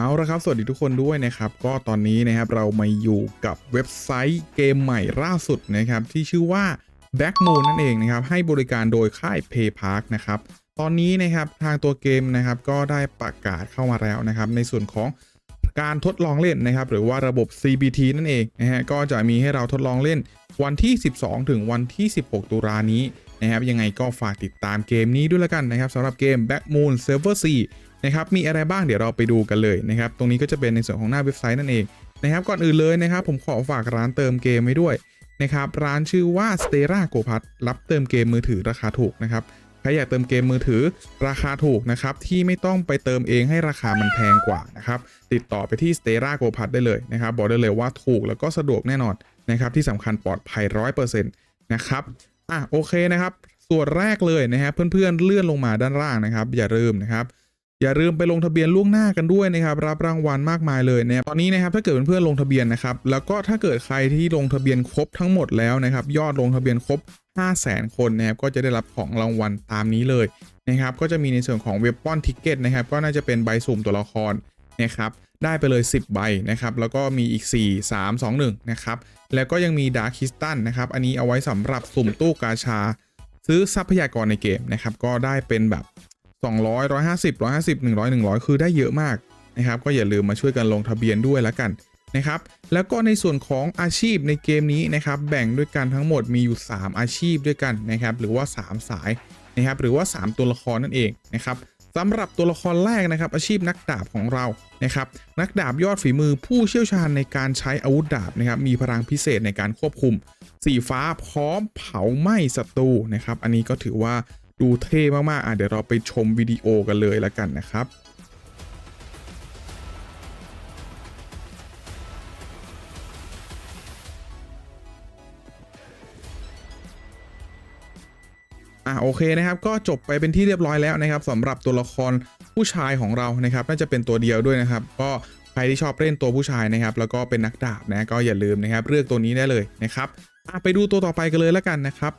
เอาละครับสวัสดีทุกคนด้วยนะครับก็ตอนนี้นะครับเรามาอยู่กับเว็บไซต์เกมใหม่ล่าสุดนะครับที่ชื่อว่า Back Moon นั่นเองนะครับให้บริการโดยค่าย PayPark นะครับตอนนี้นะครับทางตัวเกมนะครับก็ได้ประกาศเข้ามาแล้วนะครับในส่วนของการทดลองเล่นนะครับหรือว่าระบบ CBT นั่นเองนะฮะก็จะมีให้เราทดลองเล่นวันที่ 12 ถึงวันที่ 16 ตุลานี้นะครับยังไงก็ฝากติดตามเกมนี้ด้วยละกันนะครับสำหรับเกม Back Moon Server 4 นะครับมีอะไรบ้างเดี๋ยวเราไปดูกันเลยนะครับตรงนี้ก็จะเป็นในส่วนของหน้าเว็บไซต์นั่นเองนะครับก่อนอื่นเลยนะครับ ผมขอฝากร้านเติมเกมไว้ด้วยนะครับร้านชื่อว่า Stera g o p a t รับเติมเกมมือถือราคาถูกนะครับใครอยากเติมเกมมือถือราคาถูกนะครับที่ไม่ต้องไปเติมเองให้ราคามันแพงกว่านะครับติดต่อไปที่ Stera g o p a t ได้เลยนะครับบอกได้เลยว่าถูกแล้วก็สะดวกแน่นอนนะครับที่สำคัญปลอดภัย 100%นะครับอะโอเคนะครับส่วนแรกเลยนะครับเพื่อนๆเลื่อนลงมาด้านล่างนะครับ อย่าลืมนะครับ อย่าลืมไปลงทะเบียนล่วงหน้ากันด้วยนะครับรับรางวัลมากมายเลยนะครับตอนนี้นะครับถ้าเกิดเพื่อนๆลงทะเบียนนะครับแล้วก็ถ้าเกิดใครที่ลงทะเบียนครบทั้งหมดแล้วนะครับยอดลงทะเบียนครบ 5 0 0 0 0 0คนนะครับก็จะได้รับของรางวัลตามนี้เลยนะครับก็จะมีในส่วนของเว็บป้อนทิกเก็ตนะครับก็น่าจะเป็นใบสุ่มตัวละครนะครับได้ไปเลย 10 ใบนะครับแล้วก็มีอีก 4 3 2 1นะครับแล้วก็ยังมีดาร์คิสตันนะครับอันนี้เอาไว้สำหรับสุ่มตู้กาชา ซื้อทรัพยากรในเกมนะครับก็ได้เป็นแบบ 200 150 150 100 100 คือได้เยอะมากนะครับ ก็อย่าลืมมาช่วยกันลงทะเบียนด้วยล้วกันนะครับ แล้วก็ในส่วนของอาชีพในเกมนี้นะครับ แบ่งด้วยกันทั้งหมดมีอยู่ 3 อาชีพด้วยกันนะครับ หรือว่า 3 สายนะครับ หรือว่า 3 ตัวละครนั่นเองนะครับสำหรับตัวละครแรกนะครับ อาชีพนักดาบของเรานะครับ นักดาบยอดฝีมือผู้เชี่ยวชาญในการใช้อาวุธดาบนะครับ มีพลังพิเศษในการควบคุม สีฟ้าพร้อมเผาไหม้ศัตรูนะครับ อันนี้ก็ถือว่า ดูเท่มากๆอะเดี๋ยวเราไปชมวิดีโอกันเลยแล้วกันนะครับอะโอเคนะครับก็จบไปเป็นที่เรียบร้อยแล้วนะครับสำหรับตัวละครผู้ชายของเรานะครับ น่าจะเป็นตัวเดียวด้วยนะครับ ก็ใครที่ชอบเล่นตัวผู้ชายนะครับ แล้วก็เป็นนักดาบนะก็อย่าลืมนะครับเลือกตัวนี้ได้เลยนะครับอะไปดูตัวต่อไปกันเลยแล้วกันนะครับ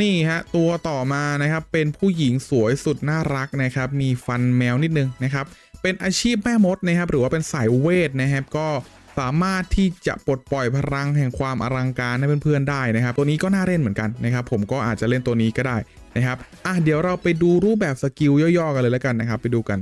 นี่ฮะตัวต่อมานะครับเป็นผู้หญิงสวยสุดน่ารักนะครับมีฟันแมวนิดนึงนะครับเป็นอาชีพแม่มดนะครับหรือว่าเป็นสายเวทนะครับก็สามารถที่จะปลดปล่อยพลังแห่งความอลังการให้เพื่อนๆได้นะครับ ตัวนี้ก็น่าเล่นเหมือนกันนะครับ ผมก็อาจจะเล่นตัวนี้ก็ได้นะครับอะเดี๋ยวเราไปดูรูปแบบสกิลย่อๆกันเลยแล้วกันนะครับ ไปดูกัน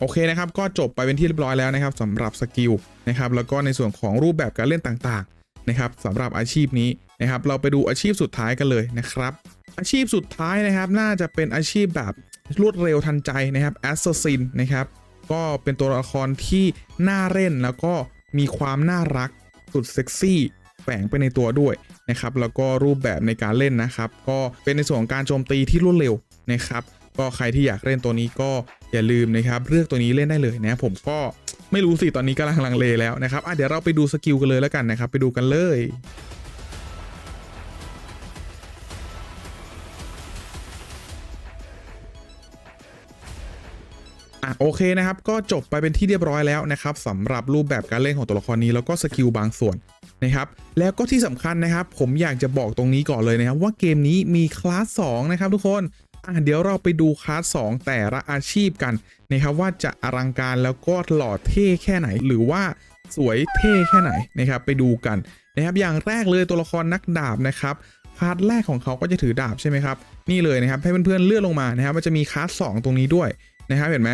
โอเคนะครับ ก็จบไปเป็นที่เรียบร้อยแล้วนะครับสำหรับสกิลนะครับแล้วก็ในส่วนของรูปแบบการเล่นต่างๆนะครับสำหรับอาชีพนี้นะครับเราไปดูอาชีพสุดท้ายกันเลยนะครับ อาชีพสุดท้ายนะครับ น่าจะเป็นอาชีพแบบรวดเร็วทันใจนะครับแอสซัสซินนะครับก็เป็นตัวละครที่น่าเล่นแล้วก็มีความน่ารักสุดเซ็กซี่แฝงไปในตัวด้วยนะครับแล้วก็รูปแบบในการเล่นนะครับ ก็เป็นในส่วนของการโจมตีที่รวดเร็วนะครับ ก็ใครที่อยากเล่นตัวนี้ก็ อย่าลืมนะครับเลือกตัวนี้เล่นได้เลยนะผมก็ไม่รู้สิตอนนี้กำลังลังเลแล้วนะครับอะเดี๋ยวเราไปดูสกิลกันเลยแล้วกันนะครับ ไปดูกันเลยอะโอเคนะครับ ก็จบไปเป็นที่เรียบร้อยแล้วนะครับสำหรับรูปแบบการเล่นของตัวละครนี้แล้วก็สกิลบางส่วนนะครับแล้วก็ที่สำคัญนะครับ ผมอยากจะบอกตรงนี้ก่อนเลยนะครับ ว่าเกมนี้มีคลาส2นะครับทุกคน อะเดี๋ยวเราไปดูคลาส2แต่ละอาชีพกันนะครับว่าจะอลังการแล้วก็หล่อเท่แค่ไหน หรือว่าสวยเท่แค่ไหนนะครับไปดูกันนะครับอย่างแรกเลยตัวละครนักดาบนะครับคลาสแรกของเขาก็จะถือดาบใช่ไหมครับนี่เลยนะครับให้เพื่อนๆเลื่อนลงมานะครับมันจะมีคลาส2ตรงนี้ด้วยนะครับเห็นไหม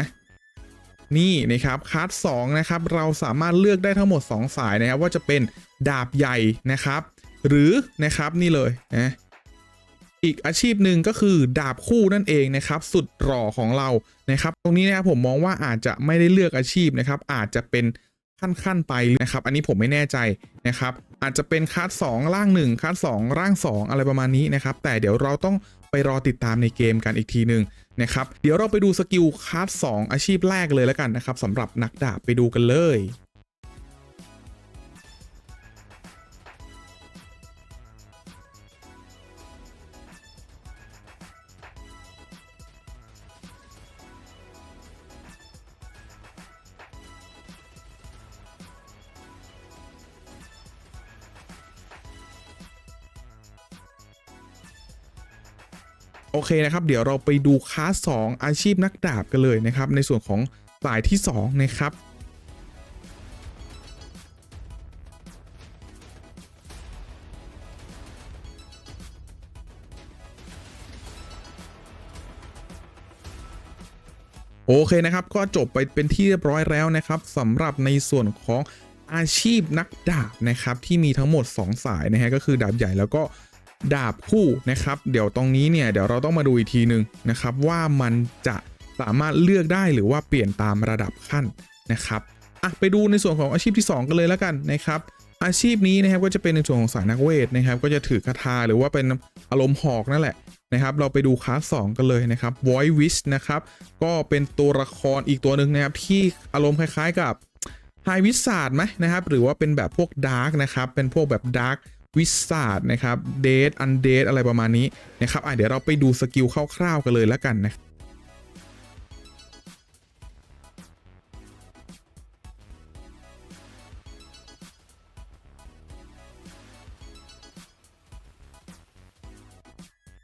นี่นะครับคัสสองนะครับเราสามารถเลือกได้ทั้งหมด 2 สายนะครับว่าจะเป็นดาบใหญ่นะครับ หรือนะครับนี่เลยนะ อีกอาชีพหนึ่งก็คือดาบคู่นั่นเองนะครับ สุดหล่อของเรานะครับ ตรงนี้นะครับผมมองว่าอาจจะไม่ได้เลือกอาชีพนะครับ อาจจะเป็นขั้นๆไปนะครับ อันนี้ผมไม่แน่ใจนะครับ อาจจะเป็นคัสสองร่างหนึ่งคัสสองร่างสองอะไรประมาณนี้นะครับ แต่เดี๋ยวเราต้องไปรอติดตามในเกมกันอีกทีหนึ่งนะครับ เดี๋ยวเราไปดูสกิลคลาส2อาชีพแรกเลยแล้วกันนะครับสำหรับนักดาบไปดูกันเลย โอเคนะครับ เดี๋ยวเราไปดูคลาส 2 อาชีพนักดาบกันเลยนะครับ ในส่วนของสายที่ 2 นะครับโอเคนะครับ ก็จบไปเป็นที่เรียบร้อยแล้วนะครับสำหรับในส่วนของอาชีพนักดาบนะครับ ที่มีทั้งหมด 2 สายนะฮะก็คือดาบใหญ่แล้วก็ ดาบคู่นะครับ เดี๋ยวตรงนี้เนี่ยเดี๋ยวเราต้องมาดูอีกทีหนึ่งนะครับ ว่ามันจะสามารถเลือกได้หรือว่าเปลี่ยนตามระดับขั้นนะครับอะไปดูในส่วนของอาชีพที่ 2 กันเลยแล้วกันนะครับ อาชีพนี้นะครับก็จะเป็นในส่วนของสายนักเวทนะครับ ก็จะถือคาถาหรือว่าเป็นอารมณ์หอกนั่นแหละนะครับ เราไปดูคลาส2กันเลยนะครับ Voice Wish นะครับ ก็เป็นตัวละครอีกตัวหนึ่งนะครับ ที่อารมณ์คล้ายๆกับไฮวิสาดไหมนะครับ หรือว่าเป็นแบบพวกดาร์กนะครับ เป็นพวกแบบดาร์ก วิสาดนะครับเดทอันเดทอะไรประมาณนี้นะครับอะเดี๋ยวเราไปดูสกิลคร่าวๆกันเลยแล้วกันนะ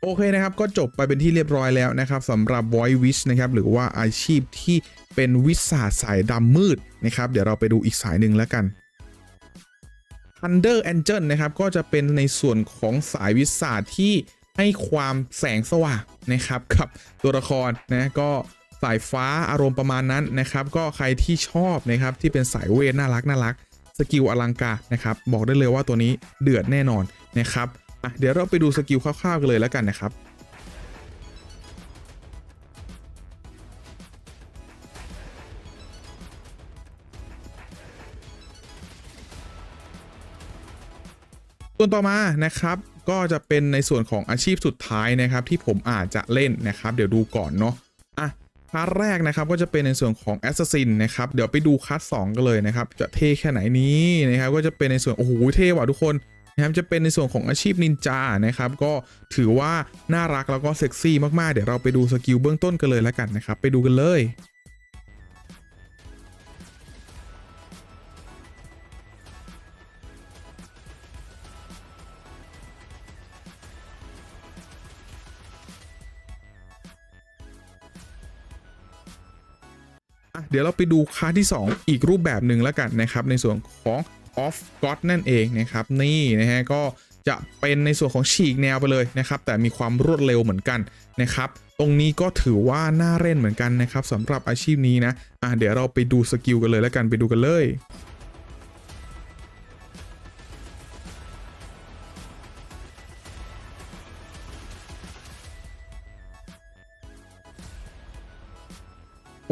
โอเคนะครับก็จบไปเป็นที่เรียบร้อยแล้วนะครับสำหรับ Voice Wish นะครับหรือว่าอาชีพที่เป็นวิสาสายดำมืดนะครับ เดี๋ยวเราไปดูอีกสายหนึ่งแล้วกัน Thunder Angel นะครับ ก็จะเป็นในส่วนของสายวิสาที่ให้ความแสงสว่างนะครับกับตัวละครนะก็สายฟ้าอารมณ์ประมาณนั้นนะครับ ก็ใครที่ชอบนะครับที่เป็นสายเวทน่ารักน่ารักสกิลอลังการนะครับ บอกได้เลยว่าตัวนี้เดือดแน่นอนนะครับเดี๋ยวเราไปดูสกิลคร่าวๆกันเลยแล้วกันนะครับ ส่วนต่อมานะครับก็จะเป็นในส่วนของอาชีพสุดท้ายนะครับที่ผมอาจจะเล่นนะครับ เดี๋ยวดูก่อนเนาะอะคลาสแรกนะครับก็จะเป็นในส่วนของ Assassin นะครับเดี๋ยวไปดูคลาส2กันเลยนะครับ จะเท่แค่ไหนนี้นะครับก็จะเป็นในส่วนโอ้โหเท่ว่ะทุกคนนะครับจะเป็นในส่วนของอาชีพนินจานะครับ ก็ถือว่าน่ารักแล้วก็เซ็กซี่มากๆ เดี๋ยวเราไปดูสกิลเบื้องต้นกันเลยแล้วกันนะครับ ไปดูกันเลย เดี๋ยวเราไปดูคลาสที่ 2 อีกรูปแบบหนึ่งแล้วกันนะครับ ในส่วนของ off god นั่นเองนะครับ นี่นะฮะก็จะเป็นในส่วนของฉีกแนวไปเลยนะครับ แต่มีความรวดเร็วเหมือนกันนะครับ ตรงนี้ก็ถือว่าน่าเล่นเหมือนกันนะครับสำหรับอาชีพนี้นะอะเดี๋ยวเราไปดูสกิลกันเลยแล้วกันไปดูกันเลย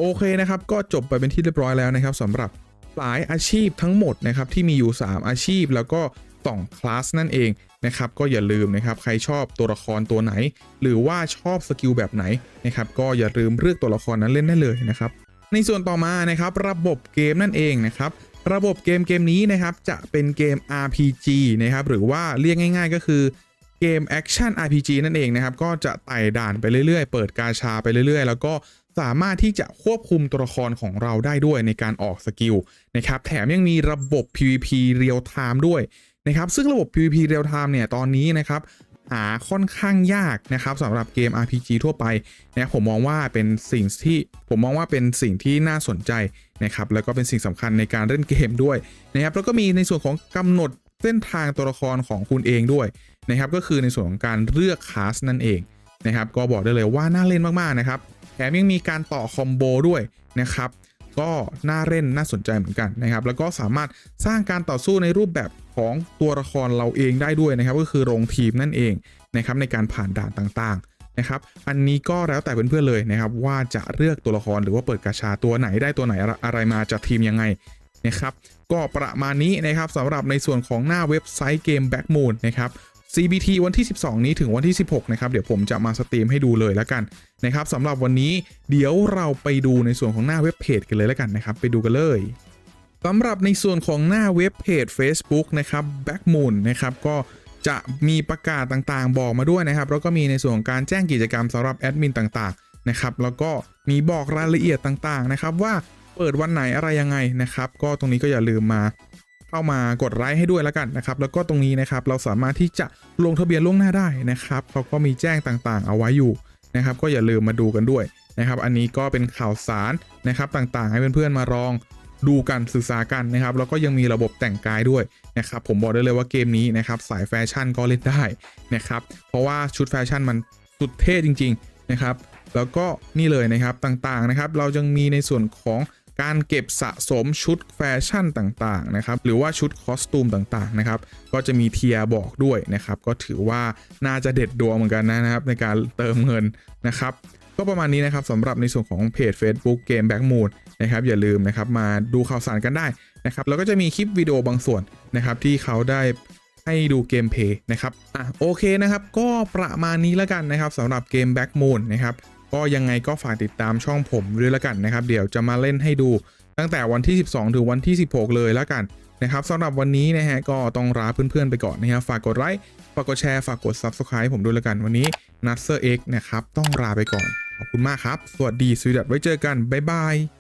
โอเคนะครับ ก็จบไปเป็นที่เรียบร้อยแล้วนะครับสำหรับหลายอาชีพทั้งหมดนะครับที่มีอยู่ 3 อาชีพแล้วก็2คลาสนั่นเองนะครับก็อย่าลืมนะครับใครชอบตัวละครตัวไหน หรือว่าชอบสกิลแบบไหนนะครับก็อย่าลืมเลือกตัวละครนั้นเล่นได้เลยนะครับในส่วนต่อมานะครับระบบเกมนั่นเองนะครับระบบเกมเกมนี้นะครับจะเป็นเกม RPG นะครับหรือว่าเรียกง่าย ๆ ก็คือ เกมแอคชั่น RPG นั่นเองนะครับ ก็จะไต่ด่านไปเรื่อยๆ เปิดกาชาไปเรื่อยๆ แล้วก็สามารถที่จะควบคุมตัวละครของเราได้ด้วยในการออกสกิลนะครับ แถมยังมีระบบ PVP Real Time ด้วยนะครับ ซึ่งระบบ PVP Real Time เนี่ยตอนนี้นะครับหาค่อนข้างยากนะครับสำหรับเกม RPG ทั่วไปนะผมมองว่าเป็นสิ่งที่ผมมองว่าเป็นสิ่งที่น่าสนใจนะครับแล้วก็เป็นสิ่งสำคัญในการเล่นเกมด้วยนะครับแล้วก็มีในส่วนของกำหนด เส้นทางตัวละครของคุณเองด้วยนะครับก็คือในส่วนของการเลือกคลาสนั่นเองนะครับก็บอกได้เลยว่าน่าเล่นมากๆนะครับแถมยังมีการต่อคอมโบด้วยนะครับก็น่าเล่นน่าสนใจเหมือนกันนะครับ แล้วก็สามารถสร้างการต่อสู้ในรูปแบบของตัวละครเราเองได้ด้วยนะครับ ก็คือโรงทีมนั่นเองนะครับในการผ่านด่านต่างๆนะครับอันนี้ก็แล้วแต่เพื่อนๆเลยนะครับ ว่าจะเลือกตัวละครหรือว่าเปิดกาชาตัวไหนได้ตัวไหนอะไรมาจากทีมยังไง นะครับก็ประมาณนี้นะครับสำหรับในส่วนของหน้าเว็บไซต์เกม Backmoon นะครับ CBT วันที่ 12 นี้ถึงวันที่ 16 นะครับ เดี๋ยวผมจะมาสตรีมให้ดูเลยแล้วกันนะครับสำหรับวันนี้เดี๋ยวเราไปดูในส่วนของหน้าเว็บเพจกันเลยแล้วกันนะครับ ไปดูกันเลยสำหรับในส่วนของหน้าเว็บเพจ Facebook นะครับ Backmoon นะครับก็จะมีประกาศต่างๆ บอกมาด้วยนะครับ แล้วก็มีในส่วนของการแจ้งกิจกรรมสำหรับแอดมินต่างๆนะครับแล้วก็มีบอกรายละเอียดต่างๆนะครับว่า เปิดวันไหนอะไรยังไงนะครับ ก็ตรงนี้ก็อย่าลืมมาเข้ามากดไลค์ให้ด้วยแล้วกันนะครับ แล้วก็ตรงนี้นะครับเราสามารถที่จะลงทะเบียนล่วงหน้าได้นะครับเขาก็มีแจ้งต่างๆ เอาไว้อยู่นะครับ ก็อย่าลืมมาดูกันด้วยนะครับ อันนี้ก็เป็นข่าวสารนะครับต่างๆ ให้เพื่อนๆมาลองดูกันศึกษากันนะครับ แล้วก็ยังมีระบบแต่งกายด้วยนะครับ ผมบอกได้เลยว่าเกมนี้นะครับสายแฟชั่นก็เล่นได้นะครับ เพราะว่าชุดแฟชั่นมันสุดเท่จริง ๆนะครับ แล้วก็นี่เลยนะครับต่างๆนะครับ เรายังมีในส่วนของ การเก็บสะสมชุดแฟชั่นต่างๆนะครับหรือว่าชุดคอสตูมต่างๆนะครับก็จะมีเทียบอกด้วยนะครับก็ถือว่าน่าจะเด็ดดวงเหมือนกันนะครับในการเติมเงินนะครับก็ประมาณนี้นะครับสำหรับในส่วนของเพจ Facebook เกม Back Moon นะครับอย่าลืมนะครับมาดูข่าวสารกันได้นะครับแล้วก็จะมีคลิปวิดีโอบางส่วนนะครับที่เขาได้ให้ดูเกมเพย์นะครับอะโอเคนะครับก็ประมาณนี้แล้วกันนะครับสำหรับเกม Back Moon นะครับ ก็ยังไงก็ฝากติดตามช่องผมด้วยแล้วกันนะครับ เดี๋ยวจะมาเล่นให้ดูตั้งแต่วันที่ 12 ถึงวันที่ 16 เลยแล้วกันนะครับสำหรับวันนี้นะฮะก็ต้องลาเพื่อนๆไปก่อนนะครับฝากกดไลค์ฝากกดแชร์ฝากกด Subscribe ผมด้วยแล้วกันวันนี้นัทเซอร์เอ็กนะครับต้องลาไปก่อนขอบคุณมากครับ สวัสดีสวีดัตไว้เจอกันบ๊ายบาย